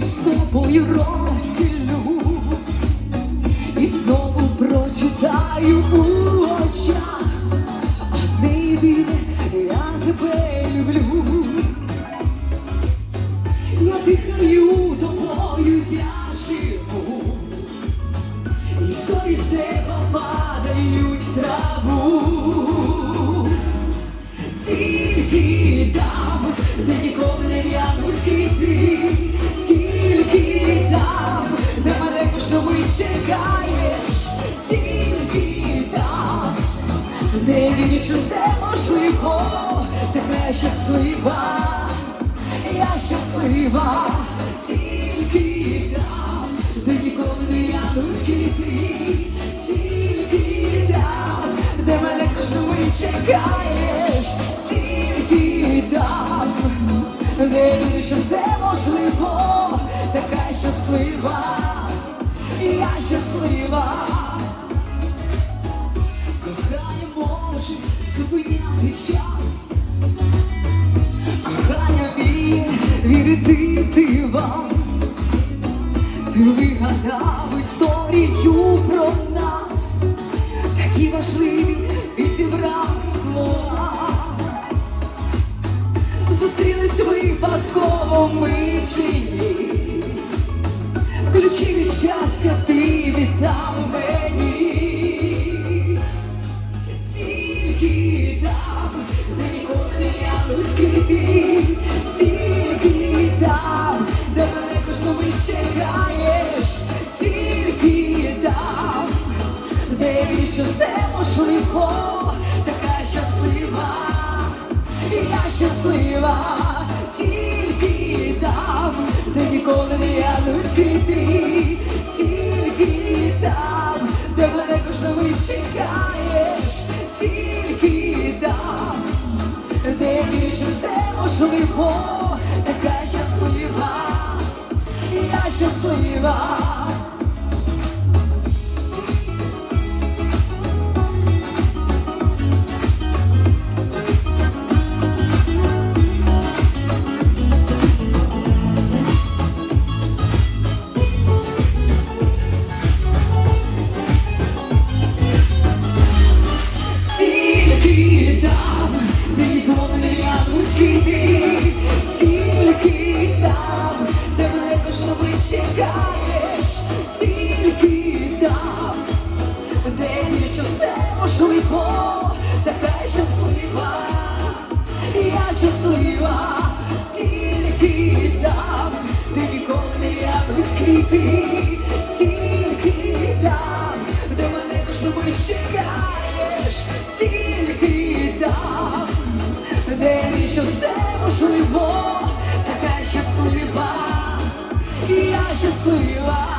слизьми з тобою розділю і знову прочитаю у очах одне єдине, я тебе люблю. Я дихаю тобою, я живу, і зорі з неба падають в траву. Тільки там, де чекаєш, тільки там, де віриш, що все можливо, тебе щаслива, я щаслива, тільки там, де ніколи не в'януть квіти, тільки там, де мене кожну мить чекаєш, тільки там, де віриш, що все можливо, така щаслива, я щаслива. Кохання може зупиняти час. Кохання вміє вірити дивам. Ти вигадав історію про нас, такі важливі підібрав слова. Зустрілись випадково ми чи ні. Ключі від щастя ти віддав мені. Тільки там, де ніколи не в'януть квіти, тільки там, де мене кожну мить чекаєш, тільки там, де віриш, що все можливо, така щаслива, я щаслива, в'януть тільки там, де мене кожного чекаєш, тільки там, де віриш, що все можливо, така щаслива, я щаслива. Тільки там, де мене мить чекаєш, тільки там, де що все така щаслива, я щаслива, тільки там, де ніколи не в'януть квіти, тільки де мене мить чекаєш, тільки там, де що все можливо, щаслива.